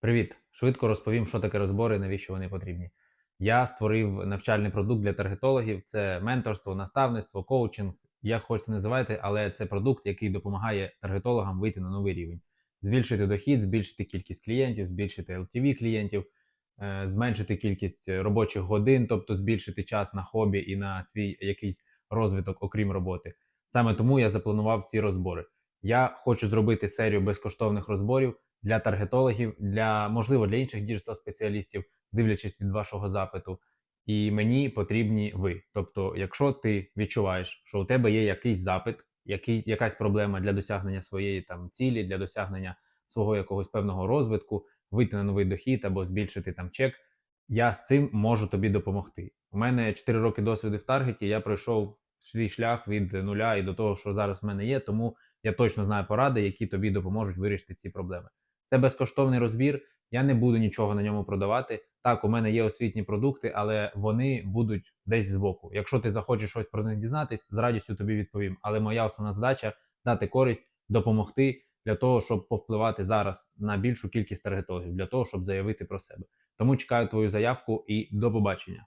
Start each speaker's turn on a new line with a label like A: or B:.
A: Привіт! Швидко розповім, що таке розбори, навіщо вони потрібні. Я створив навчальний продукт для таргетологів. Це менторство, наставництво, коучинг. Як хочете називайте, але це продукт, який допомагає таргетологам вийти на новий рівень, збільшити дохід, збільшити кількість клієнтів, збільшити LTV клієнтів, е, зменшити кількість робочих годин, тобто збільшити час на хобі і на свій якийсь розвиток, окрім роботи. Саме тому я запланував ці розбори. Я хочу зробити серію безкоштовних розборів для таргетологів, для можливо для інших діджитал спеціалістів, дивлячись від вашого запиту. І мені потрібні ви. Тобто, якщо ти відчуваєш, що у тебе є якийсь запит, який, якась проблема для досягнення своєї там цілі, для досягнення свого якогось певного розвитку, вийти на новий дохід або збільшити там чек, я з цим можу тобі допомогти. У мене 4 роки досвіду в таргеті, я пройшов свій шлях від нуля і до того, що зараз в мене є, тому я точно знаю поради, які тобі допоможуть вирішити ці проблеми. Це безкоштовний розбір. Я не буду нічого на ньому продавати. Так, у мене є освітні продукти, але вони будуть десь збоку. Якщо ти захочеш щось про них дізнатись, з радістю тобі відповім. Але моя основна задача дати користь, допомогти для того, щоб повпливати зараз на більшу кількість таргетологів, для того, щоб заявити про себе. Тому чекаю твою заявку і до побачення.